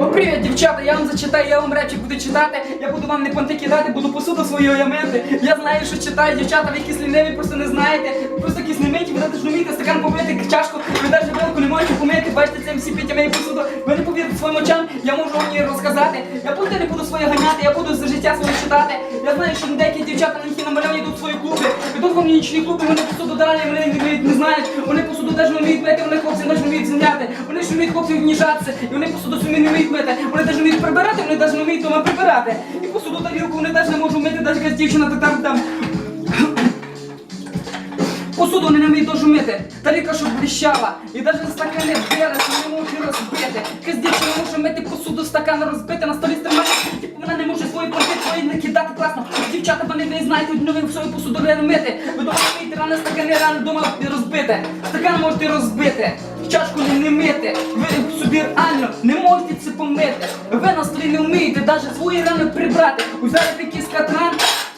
Ну привіт, дівчата, я вам зачитаю, я вам речі буду читати, я буду вам не понти кидати, буду посуду свою ямити. Я знаю, що читаю, дівчата, ви якісь ліниві, просто не знаєте. Просто якісь немиті, ви навіть не вмієте стакан помити, чашку, ви навіть вилку не можете помити, бачите, цим всі пітями і посуду. Ви не повірите своїм очам, я можу вам її розказати. Я буду не буду своє ганяти, я буду за життя своє читати. Я знаю, що деякі дівчата на які намальовані йдуть свої клуби. Йдуть в нічні клуби, вони посуду далі, вони не, вміють, не знають, вони посуду навіть не вміють мити, вони хлопці навіть не вміють зняти, вони ж не вміють хлопців вніжатися, і вони посуду самі не вміють мити, вони навіть не вміють прибирати, вони навіть не вміють дома прибирати. І посуду тарілку вони навіть не можуть мити, навіть якась дівчина та там там. Посуду не вміють дуже мити, тарілка щоб блищала, і навіть стакани що не можуть розбити. Якась дівчина може мити посуду, стакан розбити, на столі тримати, типу вона не може свої порти свої не кидати класно. Дівчата вони не знають, одну ви свою посуду не мити. Ви дома вмієте рано стакани рано дома розбити. Стакан можете розбити, чашку не, не мити. Ви собі реально не можете це помити. Ви на столі не вмієте навіть свої рани прибрати. Узяли якийсь катран,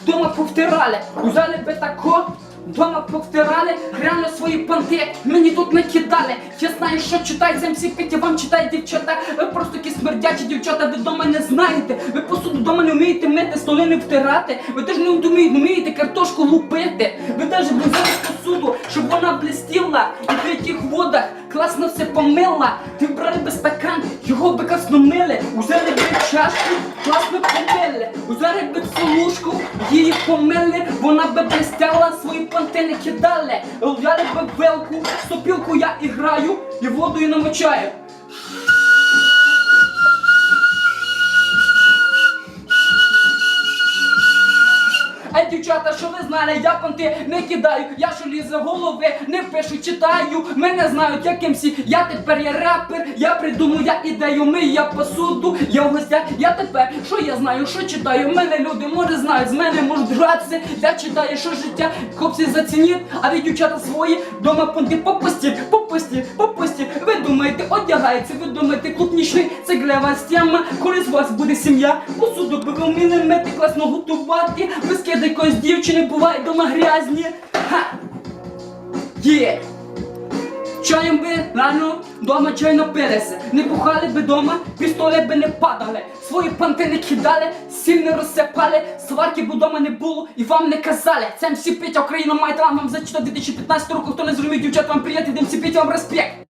дома повтирали. Узяли би тако. Дома повтирали, реально свої понти мені тут не кидали. Я знаю, що цим всі піті, вам читає дівчата. Ви просто такі смердячі дівчата, ви дома не знаєте. Ви посуду дома не вмієте мити, столи не втирати. Ви теж не вмієте, вмієте картошку лупити. Ви теж взяли посуду, щоб вона блістіла і в яких водах класно все помила. Ти брали би стакан, його би класно мили, узяли би чашку, класно помили, узяли би солушку, її помили, вона би блистяла, свої понти не кидали. Взяли би велку, сопілку я і граю, і водою намочаю. Дівчата, що ви знали, я понти не кидаю, я що лізе голови, не пишу, читаю, мене знають яким всі. Я тепер я рапер, я придумую, я ідею, ми, я посуду, я в гостях, я тепер, що я знаю, що читаю, мене люди може знають, з мене можуть гратися, я читаю, що життя, хлопці зацініть, а ви дівчата свої, дома понти попустіть, попустіть, попустіть. Думаєте, одягається, ви думаєте, клуб нічний, це для вас тема, коли з вас буде сім'я, посуду вміли мити, класно готувати, ви скидай якоїсь дівчини, буває дома грязні. Ха! Є! Чаєм би рано дома чай напилися, не бухали би дома, пістоли би не падали, свої панти не кидали, сіль не розсипали, сварки б дома не було і вам не казали. Це МС Україна має вам зачитати 2015 року, хто не зрозумів, дівчат вам МС Петя вам респект.